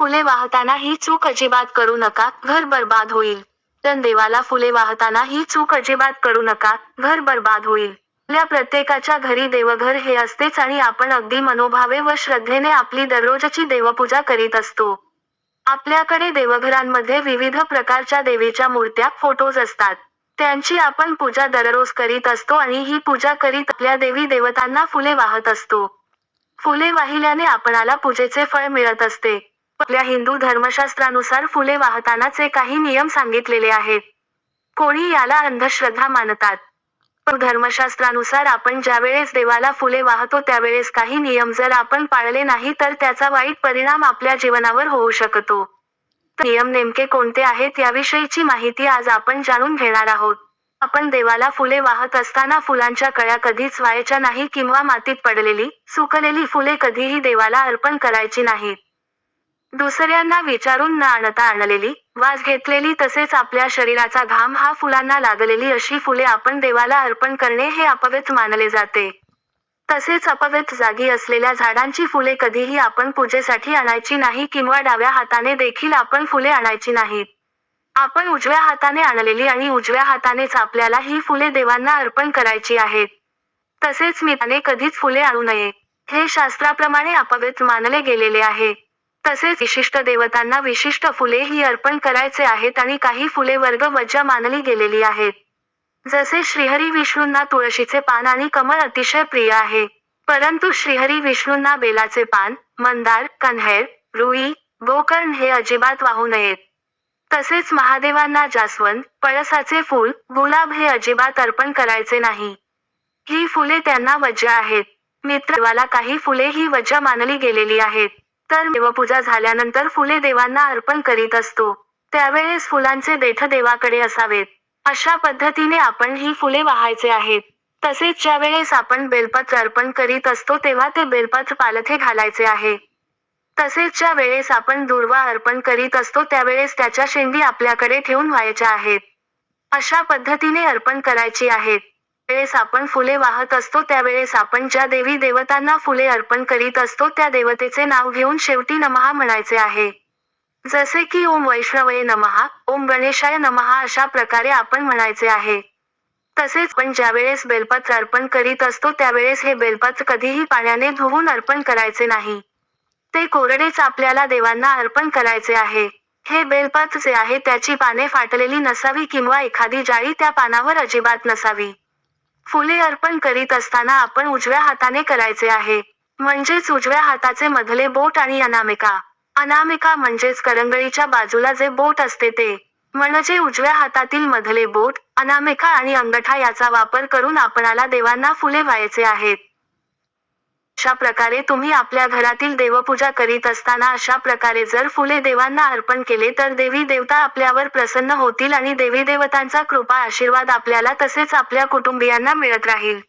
फुले वाहताना ही चूक अजिबात करू नका घर बरबाद होईल. पण देवाला फुले वाहताना ही चूक अजिबात करू नका घर बरबाद होईल. आपल्या प्रत्येकाच्या घरी देवघर हे असतेच आणि आपण अगदी मनोभावे व श्रद्धेने आपली दररोजची देवपूजा करीत असतो. आपल्याकडे देवघरांमध्ये विविध प्रकारच्या देवीच्या मूर्त्या फोटोज असतात. त्यांची आपण पूजा दररोज करीत असतो आणि ही पूजा करीत आपल्या देवी देवतांना फुले वाहत असतो. फुले वाहिल्याने आपणाला पूजेचे फळ मिळत असते. आपल्या हिंदू धर्मशास्त्रानुसार फुले वाहतानाचे काही नियम सांगितलेले आहेत. कोणी याला अंधश्रद्धा मानतात. धर्मशास्त्रानुसार आपण ज्यावेळेस देवाला फुले वाहतो त्यावेळेस काही नियम जर आपण पाळले नाही तर त्याचा वाईट परिणाम आपल्या जीवनावर होऊ शकतो. नियम नेमके कोणते आहेत याविषयीची माहिती आज आपण जाणून घेणार आहोत. आपण देवाला फुले वाहत असताना फुलांच्या कळ्या कधीच व्हायच्या नाही किंवा मातीत पडलेली सुकलेली फुले कधीही देवाला अर्पण करायची नाहीत. दुसऱ्यांना विचारून न आणता आणलेली वास घेतलेली तसेच आपल्या शरीराचा घाम हा फुलांना लागलेली अशी फुले आपण देवाला अर्पण करणे हे अपवित्र मानले जाते. तसेच अपवित्र जागी असलेल्या झाडांची फुले कधीही आपण पूजेसाठी आणायची नाही किंवा डाव्या हाताने देखील आपण फुले आणायची नाहीत. आपण उजव्या हाताने आणलेली आणि उजव्या हातानेच आपल्याला ही फुले देवांना अर्पण करायची आहेत. तसेच मिताने कधीच फुले आणू नये हे शास्त्राप्रमाणे अपवित्र मानले गेलेले आहे. तसेच विशिष्ट देवतांना विशिष्ट फुले ही अर्पण करायचे आहेत आणि काही फुले वर्ग वजा मानली गेलेली आहेत. जसे श्रीहरी विष्णूंना तुळशीचे पान आणि कमळ अतिशय प्रिय आहे. परंतु श्रीहरी विष्णूंना बेलाचे पान मंदार कन्हेर रुई गोकर्ण हे अजिबात वाहू नयेत. तसेच महादेवांना जास्वंद पळसाचे फूल गुलाब हे अजिबात अर्पण करायचे नाही. ही फुले त्यांना वज्र आहेत. मित्राला काही फुले ही वज्र मानली गेलेली आहेत. तर देवपूजा झाल्यानंतर फुले देवांना अर्पण करीत असतो. त्यावेळेस फुलांचे देठ देवाकडे असावेत. अशा पद्धतीने आपण ही फुले वाहायचे आहेत. तसेच ज्या वेळेस आपण बेलपत्र अर्पण करीत असतो तेव्हा ते बेलपत्र पालथे घालायचे आहे. तसेच ज्या वेळेस आपण दुर्वा अर्पण करीत असतो त्यावेळेस त्याच्या शेंडी आपल्याकडे ठेवून व्हायच्या आहेत. अशा पद्धतीने अर्पण करायची आहेत. वेळेस आपण फुले वाहत असतो त्यावेळेस आपण ज्या देवी देवतांना फुले अर्पण करीत असतो त्या देवतेचे नाव घेऊन शेवटी नमहा म्हणायचे आहे. जसे की ओम वैष्णवये नमहा ओम गणेशाय नमहा अशा प्रकारे आपण म्हणायचे आहे. तसेच पण ज्यावेळेस बेलपत्र अर्पण करीत असतो त्यावेळेस हे बेलपत्र कधीही पाण्याने धुवून अर्पण करायचे नाही. ते कोरडेच आपल्याला देवांना अर्पण करायचे आहे. हे बेलपत्र जे आहे त्याची पाने फाटलेली नसावी किंवा एखादी जाळी त्या पानावर अजिबात नसावी. फुले अर्पण करीत असताना आपण उजव्या हाताने करायचे आहे. म्हणजेच उजव्या हाताचे मधले बोट आणि अनामिका. अनामिका म्हणजेच करंगळीच्या बाजूला जे बोट असते ते. म्हणजे उजव्या हातातील मधले बोट अनामिका आणि अंगठा याचा वापर करून आपणाला देवांना फुले व्हायचे आहेत. अशा प्रकारे तुम्ही आपल्या घरातील देवपूजा करीत असताना अशा प्रकारे जर फुले देवांना अर्पण केले तर देवी देवता आपल्यावर प्रसन्न होतील आणि देवी देवतांचा कृपा आशीर्वाद आपल्याला तसेच आपल्या कुटुंबियांना मिळत राहील.